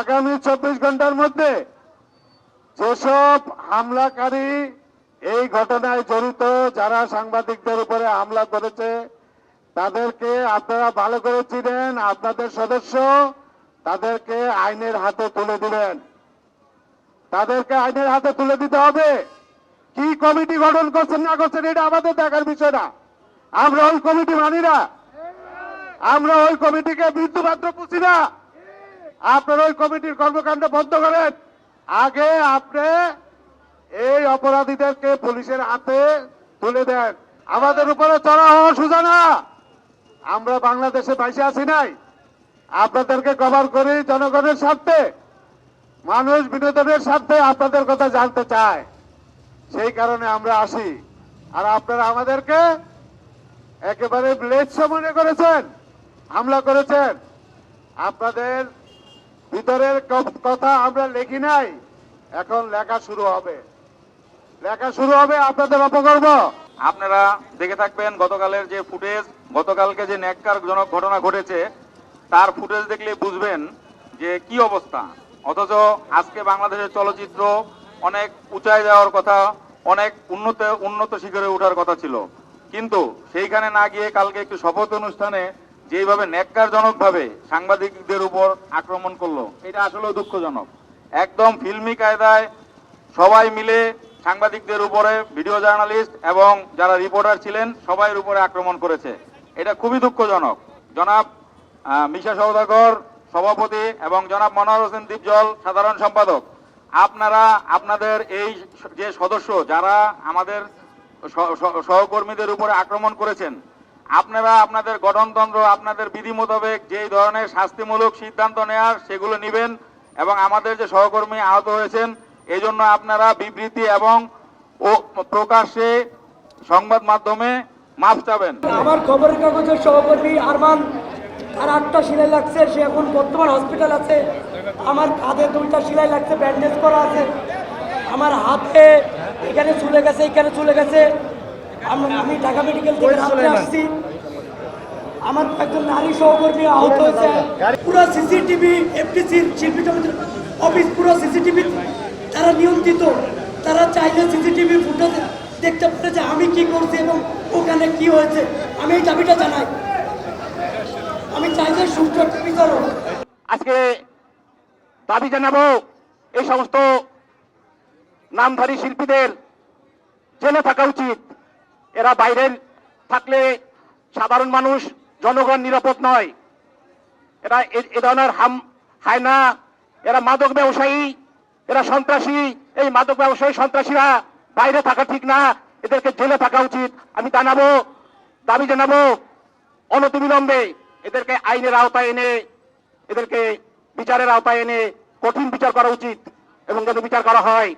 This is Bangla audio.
আগামী চব্বিশ ঘণ্টার মধ্যে যেসব হামলাকারী এই ঘটনায় জড়িত যারা সাংবাদিকদের উপরে হামলা করেছে, তাদেরকে আপনারা ভালো করে চিনেন, আপনাদের সদস্য তাদেরকে আইনের হাতে তুলে দিবেন। তাদেরকে আইনের হাতে তুলে দিতে হবে। কি কমিটি গঠন করছেন, না করছেন, এটা আমাদের দেখার বিষয় না। আমরা ওই কমিটি মানি না। আমরা ওই কমিটিকে বিন্দু মাত্র বুঝি না। আপনার ওই কমিটির কর্মকাণ্ড বন্ধ করেন। আগে আপনি এই অপরাধীদেরকে পুলিশের হাতে তুলে দেন। আমাদের উপরে চড়া হওয়া সোজা না। আমরা বাংলাদেশে বাইসে আছি নাই। আপনাদেরকে কভার করি জনগণের স্বার্থে, মানুষ বিনোদনের স্বার্থে আপনাদের কথা জানতে চায়। সেই কারণে আমরা আসি। আর আপনারা আমাদেরকে একেবারে ব্লেচ্ছ মনে করেছেন, হামলা করেছেন। আপনাদের ভিতরের কথা আমরা লিখি নাই। এখন লেখা শুরু হবে। লেখা শুরু হবে আপনাদের অপকর্ম আপনারা দেখে থাকবেন গতকালের যে ফুটেজ, গতকালকে যে ন্যাক্কারজনক ঘটনা ঘটেছে, তার ফুটেজ দেখলে বুঝবেন যে কি অবস্থা। অথচ আজকে বাংলাদেশের চলচ্চিত্র অনেক উঁচায় যাওয়ার কথা, অনেক উন্নত উন্নত শিখরে ওঠার কথা ছিল। কিন্তু সেইখানে না গিয়ে কালকে একটু শপথ অনুষ্ঠানে যেইভাবে ন্যাক্কারজনক ভাবে সাংবাদিকদের উপর আক্রমণ করল, এটা আসলে দুঃখজনক। একদম ফিল্মি কায়দায় সবাই মিলে সাংবাদিকদের উপরে, ভিডিও জার্নালিস্ট এবং যারা রিপোর্টার ছিলেন, সবাইয়ের উপরে আক্রমণ করেছে। এটা খুবই দুঃখজনক। জনাব মিশা সৌদাগর সভাপতি, এবং জনাব মনোহর হোসেন দীপজল, সাধারণ সম্পাদক, আপনারা, আপনাদের এই যে সদস্য যারা আমাদের সহকর্মীদের উপরে আক্রমণ করেছেন আপনারা আপনাদের গঠনতন্ত্র, আপনাদের বিধি মোতাবেক যেই ধরনের শাস্তিমূলক সিদ্ধান্ত নেওয়ার সেগুলো নেবেন এবং আমাদের যে সহকর্মী আহত হয়েছেন এই জন্য আপনারা বিবৃতি এবং প্রকাশ্যে সংবাদ মাধ্যমে মাফ চাবেন। আমার খবরের কাগজের সহকর্মী আরমান, তার আটটা সেলাই লাগছে, সে এখন বর্তমান হসপিটাল আছে। আমার কাঁধে দুইটা সেলাই লাগছে ব্যান্ডেজ করা আছে। আমার হাতে এখানে চলে গেছে, এখানে চলে গেছে। আম- আমি ঢাকা মেডিকেল থেকে রাত্রে আসছি। আমার একজন নারী সহকর্মী আহত হয়েছে। পুরো সিসিটিভি এফটিসির শিল্পী সমিতির অফিস পুরো সিসিটিভি। তারা নিয়ন্ত্রিত। তারা চাইলে সিসিটিভি ফুটেজ দেখতে পারে যে আমি কি করছি এবং ওখানে কি হয়েছে। আমি এই দাবিটা জানাই। আমি চাই যে সুস্থ একটা বিচার আজকে দাবি জানাব এই সমস্ত নামধারী শিল্পীদের জেলে থাকা উচিত। এরা বাইরে থাকলে সাধারণ মানুষ, জনগণ নিরাপদ নয়। এরা এ- ধরনের হাম হায়না এরা মাদক ব্যবসায়ী, এরা সন্ত্রাসী। এই মাদক ব্যবসায়ী, সন্ত্রাসীরা বাইরে থাকা ঠিক না। এদেরকে জেলে থাকা উচিত। আমি জানাব, দাবি জানাব অনতিবিলম্বে। এদেরকে আইনের আওতায় এনে, এদেরকে বিচারের আওতায় এনে কঠিন বিচার করা উচিত এবং যাতে বিচার করা হয়।